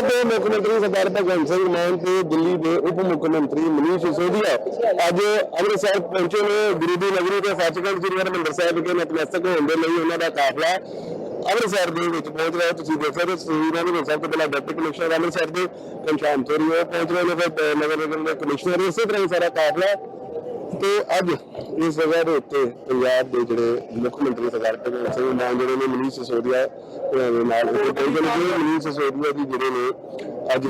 ਪੰਜਾਬ ਦੇ ਮੁੱਖ ਮੰਤਰੀ ਸਰਦਾਰ ਭਗਵੰਤ ਸਿੰਘ ਮਾਨ ਤੇ ਦਿੱਲੀ ਦੇ ਉਪ ਮੁੱਖ ਮੰਤਰੀ ਮਨੀਸ਼ ਸਿਸੋਦੀਆ ਅੱਜ ਅੰਮ੍ਰਿਤਸਰ ਪਹੁੰਚੇ ਨੇ, ਗੁਰੂ ਦੀ ਨਗਰੀ ਤੇ ਸੱਚਖੰਡ ਸ੍ਰੀ ਹਰਿਮੰਦਰ ਸਾਹਿਬ ਵਿਖੇ ਨਤਮਸਤਕ ਹੋਣ ਦੇ ਲਈ ਉਹਨਾਂ ਦਾ ਕਾਫਲਾ ਅੰਮ੍ਰਿਤਸਰ ਦੇ ਵਿੱਚ ਪਹੁੰਚ ਰਿਹਾ ਤੁਸੀਂ ਦੇਖ ਸਕਦੇ ਹੋ ਤਸਵੀਰਾਂ ਦੇ ਵਿੱਚ ਸਭ ਤੋਂ ਪਹਿਲਾਂ ਡਿਪਟੀ ਕਮਿਸ਼ਨਰ ਅੰਮ੍ਰਿਤਸਰ ਦੇ ਘਨਸ਼ਾਮ ਥੋਰੀ ਉਹ ਪਹੁੰਚ ਰਹੇ ਨੇ, ਫਿਰ ਨਗਰ ਨਿਗਮ ਦੇ ਕਮਿਸ਼ਨਰ, ਇਸੇ ਤਰ੍ਹਾਂ ਹੀ ਸਾਰਾ ਕਾਫਲਾ ਤੇ ਅੱਜ ਇਸ ਜਗ੍ਹਾ ਦੇ ਉੱਤੇ ਪੰਜਾਬ ਦੇ ਜਿਹੜੇ ਮੁੱਖ ਮੰਤਰੀ ਸਰਦਾਰ ਭਗਵੰਤ ਸਿੰਘ ਮਾਨ ਜਿਹੜੇ ਨੇ, ਮਨੀਸ਼ ਸਿਸੋਦੀਆ ਦੇ ਨਾਲ ਉੱਤੇ ਪਹੁੰਚੇ ਜਿਹੜੇ ਮਨੀਸ਼ ਸਿਸੋਦੀਆ ਜੀ ਜਿਹੜੇ ਨੇ, ਅੱਜ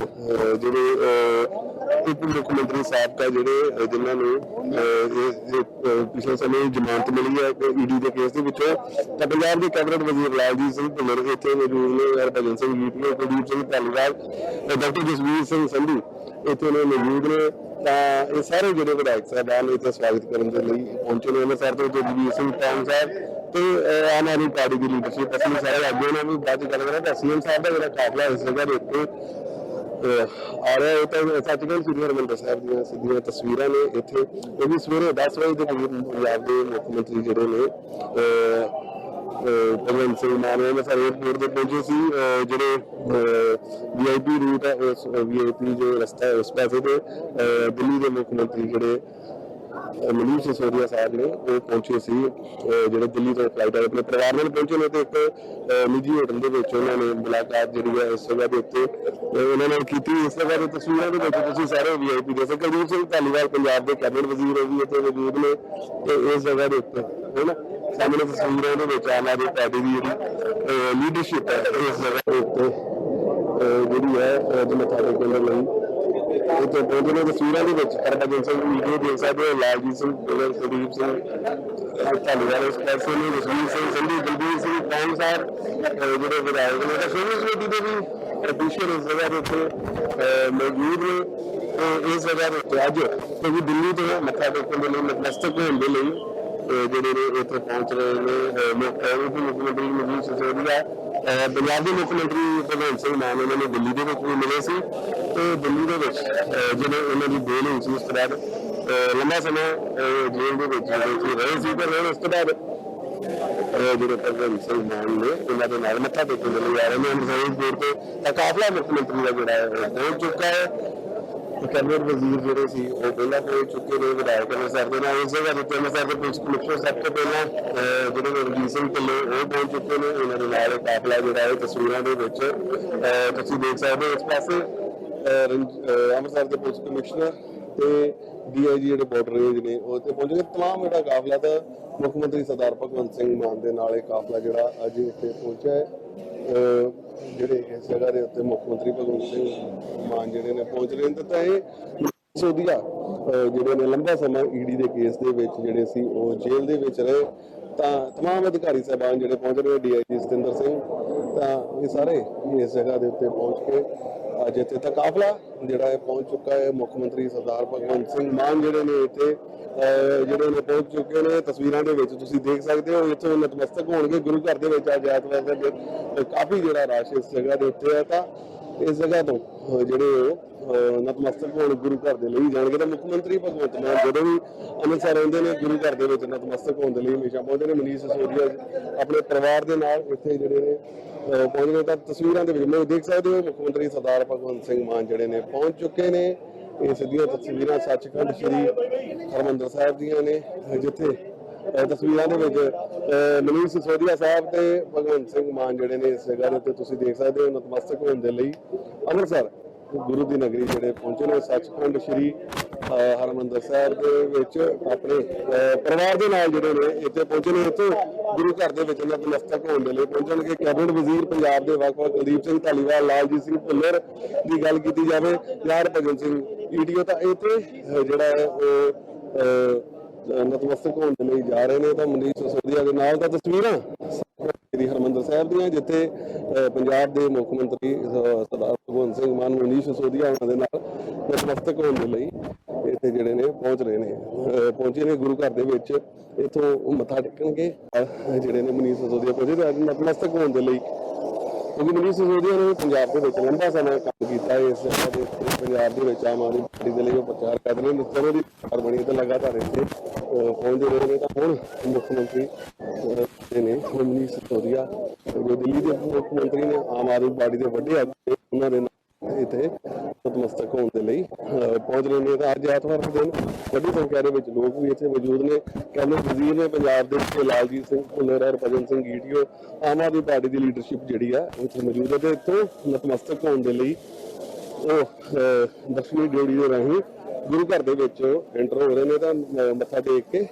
ਜਿਹੜੇ ਉਪ ਮੁੱਖ ਮੰਤਰੀ ਸਾਹਿਬ ਦਾ ਜਿਹੜੇ ਜਿਨ੍ਹਾਂ ਨੂੰ ਪਿਛਲੇ ਸਮੇਂ ਜ਼ਮਾਨਤ ਮਿਲੀ ਹੈ ਈਡੀ ਦੇ ਕੇਸ ਦੇ ਵਿੱਚੋਂ, ਤਾਂ ਪੰਜਾਬ ਦੇ ਕੈਬਨਿਟ ਵਜ਼ੀਰ ਲਾਲਜੀਤ ਸਿੰਘ ਭੁੱਲਰ, ਇੱਥੇ ਮੌਜੂਦ ਨੇ ਹਰਭਜਨ ਸਿੰਘ ਜੀਤੀਏ ਕੁਲਦੀਪ ਸਿੰਘ ਧਾਲੀਵਾਲ ਡਾਕਟਰ ਜਸਵੀਰ ਸਿੰਘ ਸੰਧੂ ਇੱਥੇ ਨੇ ਮੌਜੂਦ ਨੇ। ਤਾਂ ਇਹ ਸਾਰੇ ਜਿਹੜੇ ਵਿਧਾਇਕ ਸਾਹਿਬਾਨ ਇੱਥੇ ਸਵਾਗਤ ਕਰਨ ਦੇ ਲਈ ਪਹੁੰਚੇ ਨੇ। ਅੰਮ੍ਰਿਤਸਰ ਤੋਂ ਜਗਜੀਤ ਸਿੰਘ ਟਾਉਨ ਸਾਹਿਬ ਤੇ ਆਮ ਆਦਮੀ ਪਾਰਟੀ ਦੀ ਲੀਡਰਸ਼ਿਪ ਅਸੀਂ ਸਾਰੇ ਅੱਗੇ ਨਾਲ ਵੀ ਬਾਅਦ ਗੱਲ ਕਰਾਂਗੇ। ਤਾਂ ਸੀਐਮ ਸਾਹਿਬ ਦਾ ਜਿਹੜਾ ਕਾਫਲਾ ਇਸ ਜਗ੍ਹਾ ਦੇ ਉੱਤੇ ਆ ਰਿਹਾ, ਇਹ ਤਾਂ ਸੱਚਖੰਡ ਸ੍ਰੀ ਹਰਿਮੰਦਰ ਸਾਹਿਬ ਦੀਆਂ ਸਿੱਧੀਆਂ ਤਸਵੀਰਾਂ ਨੇ ਇੱਥੇ। ਇਹ ਵੀ ਸਵੇਰੇ 10 ਵਜੇ ਦੇ ਕਰੀਬ ਪੰਜਾਬ ਦੇ ਮੁੱਖ ਮੰਤਰੀ ਜਿਹੜੇ ਨੇ ਭਗਵੰਤ ਸਿੰਘ ਮਾਨ ਨੇ ਸਾਰੇ 에ਅਰਪੋਰਟ ਤੇ ਪਹੁੰਚੇ ਸੀ। ਜਿਹੜੇ ਵੀਆਈਪੀ ਰੂਟ ਹੈ ਉਸ ਵੀਆਈਪੀ ਜੋ ਰਸਤਾ ਹੈ ਉਸ ਪਾਸੇ ਤੇ ਦਿੱਲੀ ਦੇ ਮੁੱਖ ਮੰਤਰੀ ਜਿਹੜੇ ਮਨੀਸ਼ ਸਿਸੋਦੀਆ ਸਾਹਿਬ ਨੇ, ਉਹ ਪਹੁੰਚੇ ਸੀ। ਜਿਹੜੇ ਦਿੱਲੀ ਤੋਂ ਫਲਾਈਟ ਆਏ ਆਪਣੇ ਪਰਿਵਾਰ ਨਾਲ ਪਹੁੰਚੇ ਨੇ ਤੇ ਇੱਕ ਨਿੱਜੀ ਹੋਟਲ ਦੇ ਵਿੱਚ ਉਹਨਾਂ ਨੇ ਮੁਲਾਕਾਤ ਜਿਹੜੀ ਹੈ, ਇਸ ਜਗ੍ਹਾ ਦੇ ਉੱਤੇ ਉਹਨਾਂ ਨਾਲ ਕੀਤੀ। ਇਸ ਜਗ੍ਹਾ ਦੀ ਤਸਵੀਰਾਂ ਦੇ ਵਿੱਚ ਤੁਸੀਂ ਸਾਰੇ ਵੀਆਈਪੀ ਦੇਖ ਸਕਦੇ ਹੋ। ਸਿੰਘ ਧਾਲੀਵਾਲ, ਪੰਜਾਬ ਦੇ ਕੈਬਨਿਟ ਵਜ਼ੀਰ ਵੀ ਇੱਥੇ ਮੌਜੂਦ ਨੇ ਤੇ ਇਸ ਜਗ੍ਹਾ ਦੇ ਉੱਤੇ, ਹੈ ਨਾ? ਸਾਹਮਣੇ ਤਸਵੀਰਾਂ ਦੇ ਵਿੱਚ ਆਮ ਆਦਮੀ ਪਾਰਟੀ ਦੀ ਜਿਹੜੀ ਲੀਡਰਸ਼ਿਪ ਹੈ ਇਸ ਜਗ੍ਹਾ ਦੇ ਉੱਤੇ ਜਿਹੜੀ ਹੈ ਅੱਜ ਮੱਥਾ ਟੇਕਣ ਲਈ ਇੱਥੇ ਪਹੁੰਚੇ ਨੇ ਤਸਵੀਰਾਂ ਦੇ ਵਿੱਚ ਹਰਭਜਨ ਸਿੰਘ ਵੀਡੀਓ ਦੇਖ ਸਕਦੇ ਹੋ, ਲਾਲਜੀਤ ਸਿੰਘ ਕੁਲਰ ਕੁਲਦੀਪ ਸਿੰਘ ਧੰਨਵਾਦ ਇਸ ਪਾਸੇ ਨੇ ਜਸਵੀਰ ਸਿੰਘ ਸੰਧੂ ਬਲਬੀਰ ਸਿੰਘ, ਕੌਮ ਸਾਹਿਬ ਜਿਹੜੇ ਵਿਧਾਇਕ ਨੇ, ਤਾਂ ਸ਼ੋਭਾ ਸਮਿਤੀ ਦੇ ਵੀ ਅਫੀਸ਼ੀਅਲ ਇਸ ਜਗ੍ਹਾ ਦੇ ਉੱਤੇ ਮੌਜੂਦ ਨੇ। ਇਸ ਜਗ੍ਹਾ ਦੇ ਉੱਤੇ ਅੱਜ ਕਿਉਂਕਿ ਦਿੱਲੀ ਤੋਂ ਮੱਥਾ ਟੇਕਣ ਦੇ ਲਈ ਨਤਮਸਤਕ ਹੋਣ ਦੇ ਲਈ ਜਿਹੜੇ ਨੇ ਇੱਥੇ ਪਹੁੰਚ ਰਹੇ ਨੇ ਅਹ ਮੁੱਖ ਅਹ ਮੁੱਖ ਮੰਤਰੀ ਮਨਜੀਤ ਸਿਸੋਦੀਆ ਪੰਜਾਬ ਦੇ ਮੁੱਖ ਮੰਤਰੀ ਭਗਵੰਤ ਸਿੰਘ ਮਾਨ ਉਹਨਾਂ ਨੇ ਦਿੱਲੀ ਦੇ ਵਿੱਚ ਵੀ ਮਿਲੇ ਸੀ। ਤੇ ਦਿੱਲੀ ਦੇ ਵਿੱਚ ਜਿਹੜੇ ਉਹਨਾਂ ਦੀ ਬੇਲ ਹੋਈ ਸੀ ਉਸ ਤੋਂ ਬਾਅਦ ਲੰਮਾ ਸਮਾਂ ਜੇਲ੍ਹ ਦੇ ਵਿੱਚ ਜਿਹੜੇ ਰਹੇ ਸੀ, ਪਰ ਉਸ ਤੋਂ ਬਾਅਦ ਜਿਹੜੇ ਭਗਵੰਤ ਸਿੰਘ ਮਾਨ ਨੇ ਉਹਨਾਂ ਦੇ ਨਾਲ ਮੱਥਾ ਟੇਕਣ ਦੇ ਲਈ ਆ ਰਹੇ ਨੇ। ਅੰਮ੍ਰਿਤਸਰ ਬੋਰਡ ਤਾਂ ਕਾਫਲਾ ਮੁੱਖ ਮੰਤਰੀ ਦਾ ਜਿਹੜਾ ਹੈ ਪਹੁੰਚ ਚੁੱਕਾ ਹੈ। ਕੈਬਨਿਟ ਵਜ਼ੀਰ ਜਿਹੜੇ ਸੀ, ਉਹ ਪਹਿਲਾਂ ਪਹੁੰਚ ਚੁੱਕੇ ਨੇ ਵਿਧਾਇਕ ਅੰਮ੍ਰਿਤਸਰ ਦੇ ਨਾਲ। ਇਸ ਜਗ੍ਹਾ ਦੇ ਉੱਤੇ ਅੰਮ੍ਰਿਤਸਰ ਦੇ ਪੁਲਿਸ ਕਮਿਸ਼ਨਰ ਸਭ ਤੋਂ ਪਹਿਲਾਂ ਜਿਹੜੇ ਨੇ ਰਣਜੀਤ ਸਿੰਘ ਢਿੱਲੋਂ, ਉਹ ਪਹੁੰਚ ਚੁੱਕੇ ਨੇ। ਉਹਨਾਂ ਦੇ ਨਾਲ ਇਹ ਕਾਫਲਾ ਜਿਹੜਾ ਹੈ ਤਸਵੀਰਾਂ ਦੇ ਵਿੱਚ ਤੁਸੀਂ ਦੇਖ ਸਕਦੇ ਹੋ ਇਸ ਪਾਸੇ ਅੰਮ੍ਰਿਤਸਰ ਦੇ ਪੁਲਿਸ ਕਮਿਸ਼ਨਰ ਤੇ ਡੀਆਈਜੀ ਜਿਹੜੇ ਬਾਰਡਰ ਰੇਂਜ ਨੇ, ਉਹ ਇੱਥੇ ਪਹੁੰਚ ਗਏ। ਤਮਾਮ ਜਿਹੜਾ ਕਾਫਲਾ ਦਾ ਮੁੱਖ ਮੰਤਰੀ ਸਰਦਾਰ ਭਗਵੰਤ ਸਿੰਘ ਮਾਨ ਦੇ ਨਾਲ ਇਹ ਕਾਫਲਾ ਜਿਹੜਾ ਅੱਜ ਇੱਥੇ ਪਹੁੰਚਿਆ ਹੈ। ਜਿਹੜੇ ਇਸ ਜਗ੍ਹਾ ਦੇ ਉੱਤੇ ਮੁੱਖ ਮੰਤਰੀ ਭਗਵੰਤ ਸਿੰਘ ਮਾਨ ਜਿਹੜੇ ਨੇ ਪਹੁੰਚ ਰਹੇ ਨੇ ਤਾਂ ਇਹ ਸੋਦੀਆ ਅਹ ਜਿਹੜੇ ਨੇ ਲੰਬਾ ਸਮਾਂ ਈਡੀ ਦੇ ਕੇਸ ਦੇ ਵਿੱਚ ਜਿਹੜੇ ਸੀ ਉਹ ਜੇਲ੍ਹ ਦੇ ਵਿੱਚ ਰਹੇ ਤਾਂ तमाम ਅਧਿਕਾਰੀ ਸਾਹਿਬਾਨ ਜਿਹੜੇ ਪਹੁੰਚ ਰਹੇ ਡੀਆਈਜੀ ਸਤਿੰਦਰ ਸਿੰਘ ਤਾਂ ਇਹ ਸਾਰੇ ਇਸ ਜਗ੍ਹਾ ਦੇ ਉੱਤੇ ਪਹੁੰਚ ਕੇ, ਅੱਜ ਇੱਥੇ ਤਾਂ ਕਾਫਲਾ ਜਿਹੜਾ ਹੈ ਪਹੁੰਚ ਚੁੱਕਾ ਹੈ, ਮੁੱਖ ਮੰਤਰੀ ਸਰਦਾਰ ਭਗਵੰਤ ਸਿੰਘ ਮਾਨ ਜਿਹੜੇ ਨੇ ਇੱਥੇ ਜਿਹੜੇ ਨੇ ਪਹੁੰਚ ਚੁੱਕੇ ਨੇ, ਤਸਵੀਰਾਂ ਦੇ ਵਿੱਚ ਤੁਸੀਂ ਦੇਖ ਸਕਦੇ ਹੋ, ਇੱਥੇ ਨਤਮਸਤਕ ਹੋਣਗੇ, ਗੁਰੂ ਘਰ ਦੇ ਵਿੱਚ ਅੱਜ ਐਤਵਾਰ ਦਾ ਕਾਫੀ ਜਿਹੜਾ ਰਸ਼ ਇਸ ਜਗ੍ਹਾ ਦੇ ਉੱਤੇ ਹੈ ਤਾਂ ਇਸ ਜਗ੍ਹਾ ਤੋਂ, ਅਹ, ਜਿਹੜੇ ਉਹ ਨਤਮਸਤਕ ਹੋਣ ਗੁਰੂ ਘਰ ਦੇ ਲਈ ਜਾਣਗੇ ਤਾਂ ਮੁੱਖ ਮੰਤਰੀ ਭਗਵੰਤ ਮਾਨ ਜਦੋਂ ਵੀ ਅੰਮ੍ਰਿਤਸਰ ਆਉਂਦੇ ਨੇ, ਗੁਰੂ ਘਰ ਦੇ ਵਿੱਚ ਨਤਮਸਤਕ ਹੋਣ ਦੇ ਲਈ ਹਮੇਸ਼ਾ ਪਹੁੰਚਦੇ ਨੇ। ਮਨੀਸ਼ ਸਿਸੋਦੀਆ ਆਪਣੇ ਪਰਿਵਾਰ ਦੇ ਨਾਲ ਇੱਥੇ ਜਿਹੜੇ ਨੇ, ਅਹ, ਪਹੁੰਚਦੇ ਨੇ। ਤਾਂ ਤਸਵੀਰਾਂ ਦੇ ਵਿੱਚ ਮੈਂ ਦੇਖ ਸਕਦੇ ਹੋ, ਮੁੱਖ ਮੰਤਰੀ ਸਰਦਾਰ ਭਗਵੰਤ ਸਿੰਘ ਮਾਨ ਜਿਹੜੇ ਨੇ ਪਹੁੰਚ ਚੁੱਕੇ ਨੇ। ਇਹ ਸਿੱਧੀਆਂ ਤਸਵੀਰਾਂ ਸੱਚਖੰਡ ਸ੍ਰੀ ਹਰਮੰਦਰ ਸਾਹਿਬ ਦੀਆਂ ਨੇ, ਜਿੱਥੇ ਤਸਵੀਰਾਂ ਦੇ ਵਿੱਚ, ਅਹ ਸਿਸੋਦੀਆ ਸਾਹਿਬ ਤੇ ਭਗਵੰਤ ਸਿੰਘ ਮਾਨ ਜਿਹੜੇ ਨੇ ਇਸ ਜਗ੍ਹਾ ਦੇ ਉੱਤੇ ਤੁਸੀਂ ਦੇਖ ਸਕਦੇ ਹੋ, ਨਤਮਸਤਕ ਹੋਣ ਦੇ ਲਈ। ਅੰਮ੍ਰਿਤਸਰ, ਗੁਰੂ ਦੀ ਨਗਰੀ ਜਿਹੜੇ ਪਹੁੰਚੇ ਨੇ, ਸੱਚਖੰਡ ਸ੍ਰੀ ਹਰਮੰਦਰ ਸਾਹਿਬ ਦੇ ਵਿੱਚ ਆਪਣੇ ਪਰਿਵਾਰ ਦੇ ਨਾਲ ਜਿਹੜੇ ਨੇ ਇੱਥੇ ਪਹੁੰਚੇ ਨੇ। ਇੱਥੇ ਗੁਰੂ ਘਰ ਦੇ ਵਿੱਚ ਨਤਮਸਤਕ ਹੋਣ ਦੇ ਲਈ ਪਹੁੰਚਣਗੇ। ਕੈਬਨਿਟ ਵਜ਼ੀਰ ਪੰਜਾਬ ਦੇ ਵੱਖ-ਵੱਖ ਕੁਲਦੀਪ ਸਿੰਘ ਧਾਲੀਵਾਲ, ਲਾਲਜੀਤ ਸਿੰਘ ਭੁੱਲਰ ਦੀ ਗੱਲ ਕੀਤੀ ਜਾਵੇ। ਯਾਰ ਭਜਨ ਸਿੰਘ ਈਡੀਓ ਤਾਂ ਇੱਥੇ ਜਿਹੜਾ ਹੈ, ਉਹ ਨਤਮਸਤਕ ਹੋਣ ਦੇ ਲਈ ਜਾ ਰਹੇ ਨੇ ਤਾਂ ਮਨੀਸ਼ ਸਿਸੋਦੀਆ ਦੇ ਨਾਲ ਤਾਂ ਤਸਵੀਰਾਂ ਸ੍ਰੀ ਹਰਮੰਦਰ ਸਾਹਿਬ ਦੀਆਂ, ਜਿੱਥੇ ਪੰਜਾਬ ਦੇ ਮੁੱਖ ਮੰਤਰੀ ਸਰਦਾਰ ਭਗਵੰਤ ਸਿੰਘ ਮਾਨ, ਮਨੀਸ਼ ਸਿਸੋਦੀਆ ਉਹਨਾਂ ਦੇ ਨਾਲ ਨਤਮਸਤਕ ਹੋਣ ਦੇ ਲਈ ਇੱਥੇ ਜਿਹੜੇ ਨੇ ਪਹੁੰਚ ਰਹੇ ਨੇ। ਪਹੁੰਚੇ ਨੇ ਗੁਰੂ ਘਰ ਦੇ ਵਿੱਚ। ਇਥੋਂ ਮੱਥਾ ਟੇਕਣਗੇ ਜਿਹੜੇ ਨੇ ਮਨੀਸ਼ ਸਿਸੋਦੀਆ ਪਹੁੰਚੇ ਤੇ ਨਤਮਸਤਕ ਹੋਣ ਦੇ ਲਈ ਕਿਉਂਕਿ ਮਨੀਸ਼ ਸਿਸੋਦੀਆ ਨੇ ਪੰਜਾਬ ਦੇ ਵਿੱਚ ਲੰਬਾ ਸਮਾਂ ਕੰਮ ਕੀਤਾ ਇਸ ਜਗ੍ਹਾ ਦੇ ਉੱਤੇ ਪੰਜਾਬ ਦੇ ਵਿੱਚ ਆਮ ਆਦਮੀ ਪਾਰਟੀ ਦੇ ਲਈ ਉਹ ਪ੍ਰਚਾਰ ਕਰਦੇ ਨੇ ਨਿਤਰ ਦੀ ਸਰਕਾਰ ਬਣੀ ਤੇ ਲਗਾਤਾਰ ਇੱਥੇ ਪਹੁੰਚਦੇ ਰਹੇ ਨੇ ਤਾਂ ਹੁਣ ਮੁੱਖ ਮੰਤਰੀ ਅਹ, ਨੇ ਉਹ ਮਨੀਸ਼ ਸਿਸੋਦੀਆ ਜੋ ਦਿੱਲੀ ਦੇ ਮੁੱਖ ਮੰਤਰੀ ਨੇ ਆਮ ਆਦਮੀ ਪਾਰਟੀ ਦੇ ਵੱਡੇ ਆਗੂ ਨੇ, ਉਹਨਾਂ ਦੇ ਨਾਲ ਇੱਥੇ ਨਤਮਸਤਕ ਹੋਣ ਦੇ ਲਈ ਪਹੁੰਚ ਰਹੇ ਨੇ। ਤਾਂ ਅੱਜ ਐਤਵਾਰ ਦੇ ਦਿਨ ਵੱਡੀ ਸੰਖਿਆ ਦੇ ਵਿੱਚ ਲੋਕ ਵੀ ਇੱਥੇ ਮੌਜੂਦ ਨੇ। ਕੈਬਨਿਟ ਵਜ਼ੀਰ ਨੇ ਪੰਜਾਬ ਦੇ ਵਿੱਚ ਲਾਲਜੀਤ ਸਿੰਘ ਭੁੱਲਰ ਹਰਭਜਨ ਸਿੰਘ ਗੀਟੀਓ ਆਮ ਆਦਮੀ ਪਾਰਟੀ ਦੀ ਲੀਡਰਸ਼ਿਪ ਜਿਹੜੀ ਆ ਉਹ ਇੱਥੇ ਮੌਜੂਦ ਹੈ ਤੇ ਇੱਥੋਂ ਨਤਮਸਤਕ ਹੋਣ ਦੇ ਲਈ ਉਹ ਅਹ, ਦਕਸ਼ਣੀ ਦੇ ਰਾਹੀਂ ਗੁਰੂ ਘਰ ਦੇ ਵਿੱਚ ਐਂਟਰ ਹੋ ਰਹੇ ਨੇ। ਤਾਂ ਮੱਥਾ ਟੇਕ ਕੇ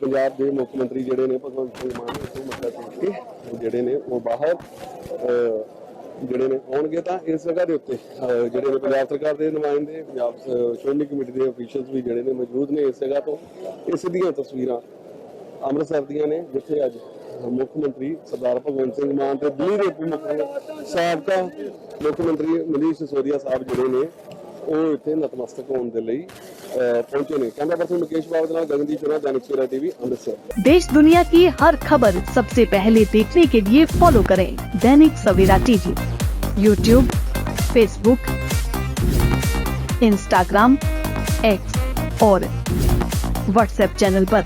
ਪੰਜਾਬ ਦੇ ਮੁੱਖ ਮੰਤਰੀ ਜਿਹੜੇ ਨੇ ਭਗਵੰਤ ਸਿੰਘ ਮਾਨ ਉਹ ਮੱਥਾ ਟੇਕ ਕੇ ਜਿਹੜੇ ਨੇ ਉਹ ਬਾਹਰ ਅਹ, ਜਿਹੜੇ ਨੇ ਆਉਣਗੇ ਤਾਂ ਇਸ ਜਗ੍ਹਾ ਦੇ ਉੱਤੇ ਜਿਹੜੇ ਨੇ ਪੰਜਾਬ ਸਰਕਾਰ ਦੇ ਨੁਮਾਇੰਦੇ, ਪੰਜਾਬ ਸ਼੍ਰੋਮਣੀ ਕਮੇਟੀ ਦੇ ਅਫੀਸ਼ੀਅਲਸ ਵੀ ਜਿਹੜੇ ਨੇ ਮੌਜੂਦ ਨੇ ਇਸ ਜਗ੍ਹਾ ਤੋਂ, ਇਸ ਦੀਆਂ ਤਸਵੀਰਾਂ ਅੰਮ੍ਰਿਤਸਰ ਦੀਆਂ ਨੇ, ਜਿੱਥੇ ਅੱਜ ਮੁੱਖ ਮੰਤਰੀ ਸਰਦਾਰ ਭਗਵੰਤ ਸਿੰਘ ਮਾਨ ਤੇ ਦਿੱਲੀ ਦੇ ਮੁੱਖ ਮੰਤਰੀ ਸਾਬਕਾ ਮੁੱਖ ਮੰਤਰੀ ਮਨੀਸ਼ ਸਿਸੋਦੀਆ ਸਾਹਿਬ ਜਿਹੜੇ ਨੇ ਉਹ ਇੱਥੇ ਨਤਮਸਤਕ ਹੋਣ ਦੇ ਲਈ ਅਹ, ਪਹੁੰਚੇ ਨੇ ਕੈਮਰਾ ਪਰਸਨ ਮੁਕੇਸ਼ ਬਾਬੂ ਦੇ ਨਾਲ ਗਗਨਦੀਪ ਸ਼ਰਮਾ ਜਨਕ ਸਵੇਰਾ ਟੀਵੀ ਅੰਮ੍ਰਿਤਸਰ देश दुनिया की हर खबर सबसे पहले देखने के लिए फॉलो करें Dainik Savera TV YouTube Facebook Instagram X और व्हाट्सएप चैनल पर।